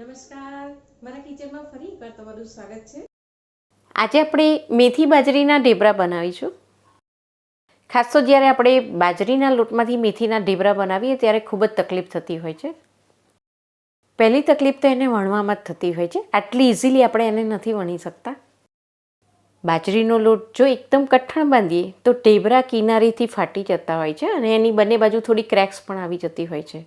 નમસ્કાર. મારા કિચનમાં ફરી તમારું સ્વાગત છે. આજે આપણે મેથી બાજરીના ઢેબરા બનાવીશું. ખાસ તો જ્યારે આપણે બાજરીના લોટમાંથી મેથીના ઢેબરા બનાવીએ ત્યારે ખૂબ જ તકલીફ થતી હોય છે. પહેલી તકલીફ તો એને વણવામાં જ થતી હોય છે. આટલી ઇઝીલી આપણે એને નથી વણી શકતા. બાજરીનો લોટ જો એકદમ કઠણ બાંધીએ તો ઢેબરા કિનારીથી ફાટી જતા હોય છે અને એની બંને બાજુ થોડી ક્રેક્સ પણ આવી જતી હોય છે.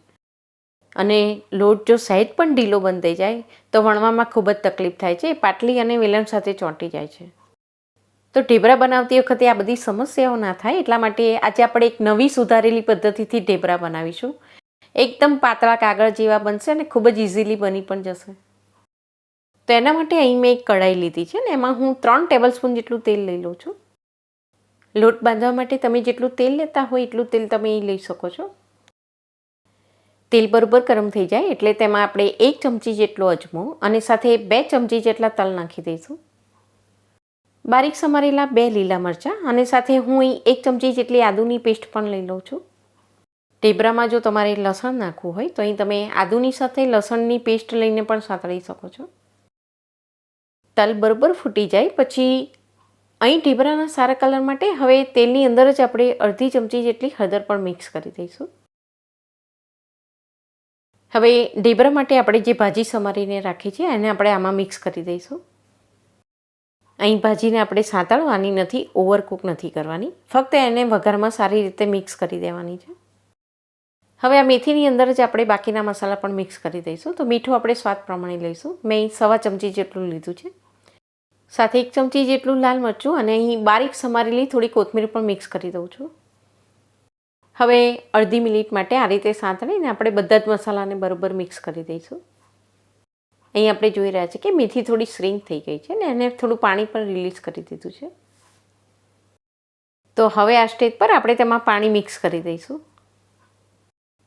અને લોટ જો સહેજ પણ ઢીલો બંધાઈ જાય, તો વણવામાં ખૂબ જ તકલીફ થાય છે. પાટલી અને વેલણ સાથે ચોંટી જાય છે. તો ઢેબરા બનાવતી વખતે આ બધી સમસ્યાઓ ના થાય, એટલા માટે આજે આપણે એક નવી સુધારેલી પદ્ધતિથી ઢેબરા બનાવીશું. એકદમ પાતળા કાગળ જેવા બનશે અને ખૂબ જ ઇઝીલી બની પણ જશે. તો એના માટે અહીં મેં એક કઢાઈ લીધી છે ને, એમાં હું ત્રણ ટેબલ સ્પૂન જેટલું તેલ લઈ લઉં છું. લોટ બાંધવા માટે તમે જેટલું તેલ લેતા હોય એટલું તેલ તમે લઈ શકો છો. તેલ બરોબર ગરમ થઈ જાય એટલે તેમાં આપણે એક ચમચી જેટલો અજમો અને સાથે બે ચમચી જેટલા તલ નાખી દઈશું. બારીક સમારેલા બે લીલા મરચાં અને સાથે હું અહીં એક ચમચી જેટલી આદુની પેસ્ટ પણ લઈ લઉં છું. ઢેબરામાં જો તમારે લસણ નાખવું હોય તો અહીં તમે આદુની સાથે લસણની પેસ્ટ લઈને પણ સાંતળી શકો છો. તલ બરોબર ફૂટી જાય પછી અહીં ઢેબરાના સારા કલર માટે હવે તેલની અંદર જ આપણે અડધી ચમચી જેટલી હળદર પણ મિક્સ કરી દઈશું. હવે ઢેબરા માટે આપણે જે ભાજી સમારીને રાખી છે, એને આપણે આમાં મિક્સ કરી દઈશું. અહીં ભાજીને આપણે સાંતળવાની નથી ઓવરકુક નથી કરવાની. ફક્ત એને વઘારમાં સારી રીતે મિક્સ કરી દેવાની છે. હવે આ મેથીની અંદર જ આપણે બાકીના મસાલા પણ મિક્સ કરી દઈશું. તો મીઠું આપણે સ્વાદ પ્રમાણે લઈશું. મેં સવા ચમચી જેટલું લીધું છે. સાથે એક ચમચી જેટલું લાલ મરચું અને અહીં બારીક સમારેલી થોડી કોથમીર પણ મિક્સ કરી દઉં છું. હવે અડધી મિનિટ માટે આ રીતે સાંતળીને આપણે બધા જ મસાલાને બરોબર મિક્સ કરી દઈશું. અહીં આપણે જોઈ રહ્યા છીએ કે મેથી થોડી શ્રિંક થઈ ગઈ છે ને એને થોડું પાણી પણ રિલીઝ કરી દીધું છે. તો હવે આ સ્ટેજ પર આપણે તેમાં પાણી મિક્સ કરી દઈશું.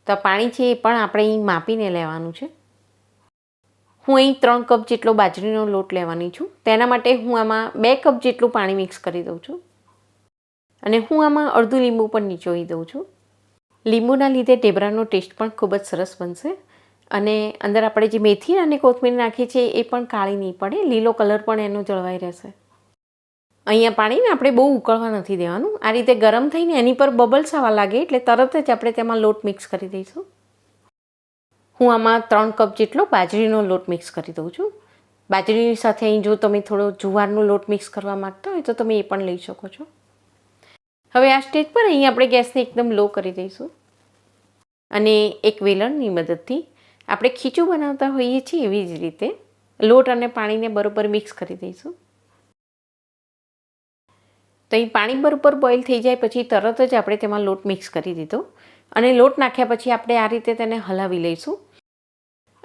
તો પાણી છે એ પણ આપણે અહીં માપીને લેવાનું છે. હું અહીં ત્રણ કપ જેટલો બાજરીનો લોટ લેવાની છું. તેના માટે હું આમાં બે કપ જેટલું પાણી મિક્સ કરી દઉં છું. અને હું આમાં અડધું લીંબુ પણ નીચોવી દઉં છું. લીંબુના લીધે ઢેબરાનો ટેસ્ટ પણ ખૂબ જ સરસ બનશે. અને અંદર આપણે જે મેથી અને કોથમીર નાખી છે એ પણ કાળી નહીં પડે, લીલો કલર પણ એનો જળવાઈ રહેશે. અહીંયા પાણીને આપણે બહુ ઉકળવા નથી દેવાનું. આ રીતે ગરમ થઈને એની પર બબલ્સ આવવા લાગે એટલે તરત જ આપણે તેમાં લોટ મિક્સ કરી દઈશું. હું આમાં ત્રણ કપ જેટલો બાજરીનો લોટ મિક્સ કરી દઉં છું. બાજરીની સાથે અહીં જો તમે થોડો જુવારનો લોટ મિક્સ કરવા માગતા હોય તો તમે એ પણ લઈ શકો છો. હવે આ સ્ટેજ પર અહીં આપણે ગેસને એકદમ લો કરી દઈશું. અને એક વેલણની મદદથી આપણે ખીચું બનાવતા હોઈએ છીએ એવી જ રીતે. લોટ અને પાણીને બરોબર મિક્સ કરી દઈશું. તો અહીં પાણી બરોબર બોઇલ થઈ જાય પછી તરત જ આપણે તેમાં લોટ મિક્સ કરી દીધો. અને લોટ નાખ્યા પછી આપણે આ રીતે તેને હલાવી લઈશું.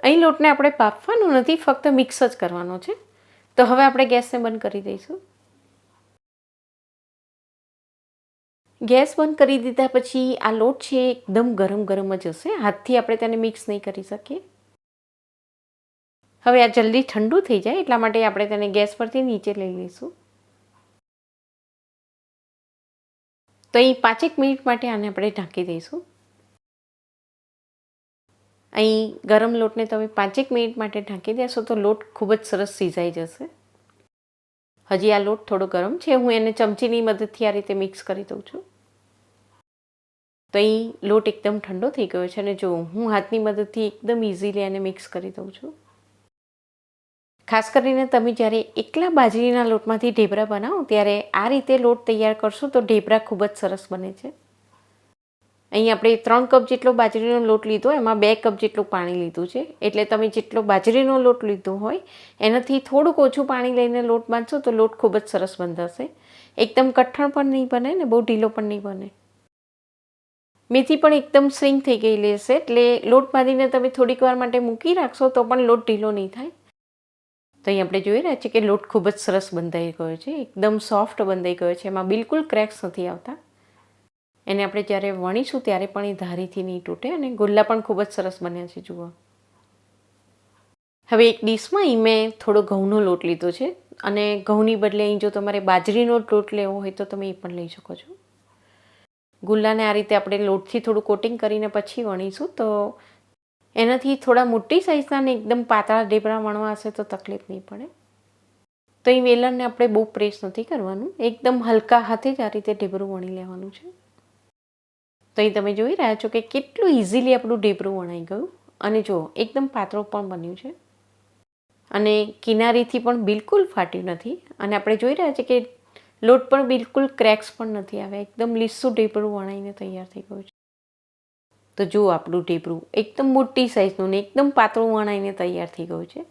અહીં લોટને આપણે બાફવાનો નથી, ફક્ત મિક્સ જ કરવાનો છે. તો હવે આપણે ગેસને બંધ કરી દઈશું. ગેસ બંધ કરી દીધા પછી આ લોટ છે એકદમ ગરમ ગરમ જ હશે. હાથથી આપણે તેને મિક્સ નહીં કરી શકીએ. હવે આ જલ્દી ઠંડુ થઈ જાય એટલા માટે આપણે તેને ગેસ પરથી નીચે લઈ લઈશું. તો અહીં પાંચેક મિનિટ માટે આને આપણે ઢાંકી દઈશું. અહીં ગરમ લોટને તમે પાંચેક મિનિટ માટે ઢાંકી દેશો તો લોટ ખૂબ જ સરસ સીઝાઈ જશે. હજી આ લોટ થોડો ગરમ છે. હું એને ચમચીની મદદથી આ રીતે મિક્સ કરી દઉં છું. તો અહીં લોટ એકદમ ઠંડો થઈ ગયો છે અને જો હું હાથની મદદથી એકદમ ઇઝીલી એને મિક્સ કરી દઉં છું. ખાસ કરીને તમે જ્યારે એકલા બાજરીના લોટમાંથી ઢેબરા બનાવો ત્યારે આ રીતે લોટ તૈયાર કરશો તો ઢેબરા ખૂબ જ સરસ બને છે. અહીં આપણે ત્રણ કપ જેટલો બાજરીનો લોટ લીધો, એમાં બે કપ જેટલું પાણી લીધું છે. એટલે તમે જેટલો બાજરીનો લોટ લીધો હોય, એનાથી થોડુંક ઓછું પાણી લઈને લોટ બાંધશો તો લોટ ખૂબ જ સરસ બંધાશે. એકદમ કઠણ પણ નહીં બને ને બહુ ઢીલો પણ નહીં બને. મેથી પણ એકદમ સ્વિંગ થઈ ગયેલી હશે, એટલે લોટ બાંધીને તમે થોડીક વાર માટે મૂકી રાખશો તો પણ લોટ ઢીલો નહીં થાય. તો અહીં આપણે જોઈ રહ્યા છીએ કે લોટ ખૂબ જ સરસ બંધાઈ ગયો છે, એકદમ સોફ્ટ બંધાઈ ગયો છે, એમાં બિલકુલ ક્રેક્સ નથી આવતા. એને આપણે જ્યારે વણીશું ત્યારે પણ એ ધારીથી નહીં તૂટે અને ગુલ્લા પણ ખૂબ જ સરસ બન્યા છે, જુઓ. હવે એક ડીશમાં અહીં મેં થોડો ઘઉંનો લોટ લીધો છે, અને ઘઉંની બદલે અહીં જો તમારે બાજરીનો લોટ લેવો હોય તો તમે એ પણ લઈ શકો છો. ગુલ્લાને આ રીતે આપણે લોટથી થોડું કોટિંગ કરીને પછી વણીશું, તો એનાથી થોડા મોટી સાઇઝના એકદમ પાતળા ઢેબરા વણવા હશે તો તકલીફ નહીં પડે. તો એ વેલણને આપણે બહુ પ્રેસ નથી કરવાનું, એકદમ હલકા હાથે જ આ રીતે ઢેબરું વણી લેવાનું છે. તો એ તમે જોઈ રહ્યા છો કે કેટલું ઇઝીલી આપણું ઢેબરું વણાઈ ગયું, અને જો, એકદમ પાતળું પણ બન્યું છે. અને કિનારીથી પણ બિલકુલ ફાટ્યું નથી, અને આપણે જોઈ રહ્યા છીએ કે લોટ પણ બિલકુલ ક્રેક્સ પણ નથી આવ્યા એકદમ લીસું ઢેબરું વણાઈને તૈયાર થઈ ગયું છે. તો જુઓ આપણું ઢેબરું એકદમ મોટી સાઇઝનું ને એકદમ પાતળું વણાઈને તૈયાર થઈ ગયું છે.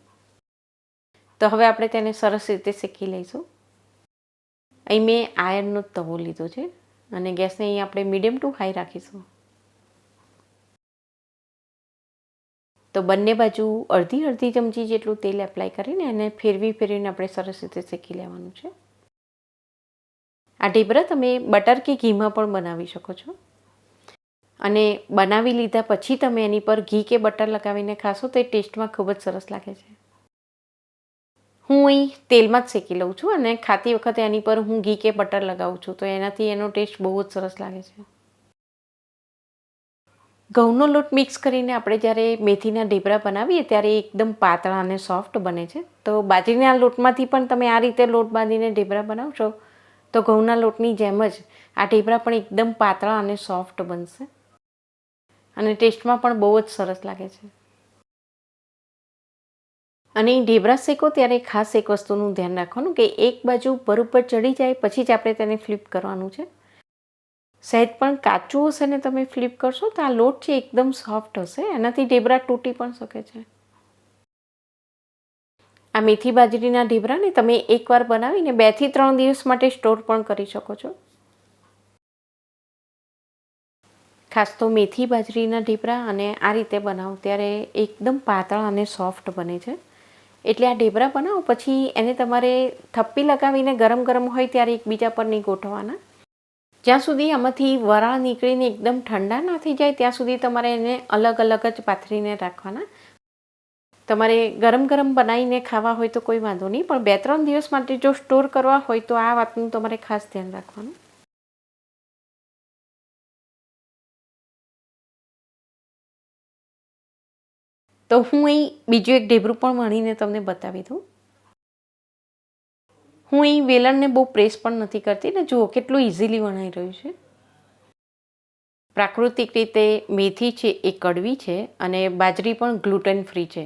તો હવે આપણે તેને સરસ રીતે શેકી લઈશું. અહીં મેં આયર્નનો તવો લીધો છે અને ગેસને અહીં આપણે મીડિયમ ટુ હાઈ રાખીશું. તો બંને બાજુ અડધી અડધી ચમચી જેટલું તેલ એપ્લાય કરીને એને ફેરવી ફેરવીને આપણે સરસ રીતે શેકી લેવાનું છે. આ ઢેબરા તમે બટર કે ઘીમાં પણ બનાવી શકો છો. અને બનાવી લીધા પછી તમે એની પર ઘી કે બટર લગાવીને ખાશો તો એ ટેસ્ટમાં ખૂબ જ સરસ લાગે છે. હું અહીં તેલમાં જ શેકી લઉં છું અને ખાતી વખતે એની પર હું ઘી કે બટર લગાવું છું તો એનાથી એનો ટેસ્ટ બહુ જ સરસ લાગે છે. ઘઉંનો લોટ મિક્સ કરીને આપણે જ્યારે મેથીના ઢેબરા બનાવીએ ત્યારે એકદમ પાતળા અને સોફ્ટ બને છે. તો બાજરીના લોટમાંથી પણ તમે આ રીતે લોટ બાંધીને ઢેબરા બનાવશો તો ઘઉંના લોટની જેમ જ આ ઢેબરા પણ એકદમ પાતળા અને સોફ્ટ બનશે. અને ટેસ્ટમાં પણ બહુ જ સરસ લાગે છે. અને ઢેબરા શેકો ત્યારે ખાસ એક વસ્તુનું ધ્યાન રાખવાનું કે એક બાજુ ઉપર ચડી જાય પછી જ આપણે તેને ફ્લિપ કરવાનું છે. સહેજ પણ કાચું હશે ને તમે ફ્લિપ કરશો તો આ લોટ છે એકદમ સોફ્ટ હશે. એનાથી ઢેબરા તૂટી પણ શકે છે. આ મેથી બાજરીના ઢીબરાને તમે એકવાર બનાવીને બેથી ત્રણ દિવસ માટે સ્ટોર પણ કરી શકો છો. ખાસ તો મેથી બાજરીના ઢીબરા અને આ રીતે બનાવો ત્યારે એકદમ પાતળા અને સોફ્ટ બને છે. એટલે આ ઢેબરા બનાવો પછી એને તમારે થપ્પી લગાવીને ગરમ ગરમ હોય ત્યારે એકબીજા પર નહીં ગોઠવાના જ્યાં સુધી આમાંથી વરાળ નીકળીને એકદમ ઠંડા ના થઈ જાય, ત્યાં સુધી તમારે એને અલગ અલગ જ પાથરીને રાખવાના. તમારે ગરમ ગરમ બનાવીને ખાવા હોય તો કોઈ વાંધો નહીં, પણ બે ત્રણ દિવસ માટે જો સ્ટોર કરવા હોય તો આ વાતનું તમારે ખાસ ધ્યાન રાખવાનું. તો હું અહીં બીજું એક ઢેબરું પણ વણીને તમને બતાવી દઉં. હું અહીં વેલણને બહુ પ્રેસ પણ નથી કરતી, ને જુઓ કેટલું ઇઝીલી વણાઈ રહ્યું છે. પ્રાકૃતિક રીતે મેથી છે એ કડવી છે, અને બાજરી પણ ગ્લુટેન ફ્રી છે.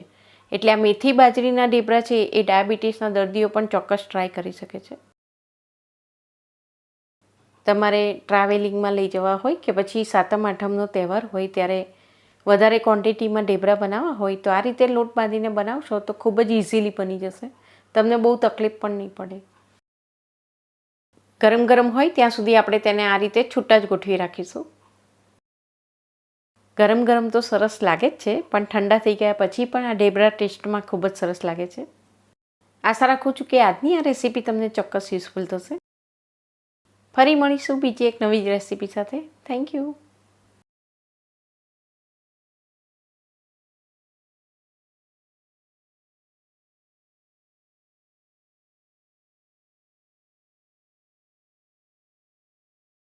એટલે આ મેથી બાજરીના ઢેબરા છે, એ ડાયાબિટીસના દર્દીઓ પણ ચોક્કસ ટ્રાય કરી શકે છે. તમારે ટ્રાવેલિંગમાં લઈ જવા હોય કે પછી સાતમ આઠમનો તહેવાર હોય ત્યારે વધારે ક્વોન્ટિટીમાં ઢેબરા બનાવવા હોય તો આ રીતે લોટ બાંધીને બનાવશો તો ખૂબ જ ઇઝીલી બની જશે. તમને બહુ તકલીફ પણ નહીં પડે. ગરમ ગરમ હોય ત્યાં સુધી આપણે તેને આ રીતે છૂટા જ ગોઠવી રાખીશું. ગરમ ગરમ તો સરસ લાગે જ છે, પણ ઠંડા થઈ ગયા પછી પણ આ ઢેબરા ટેસ્ટમાં ખૂબ જ સરસ લાગે છે. આશા રાખું છું કે આજની આ રેસીપી તમને ચોક્કસ યુઝફુલ થશે. ફરી મળીશું બીજી એક નવી જ રેસીપી સાથે. Thank you.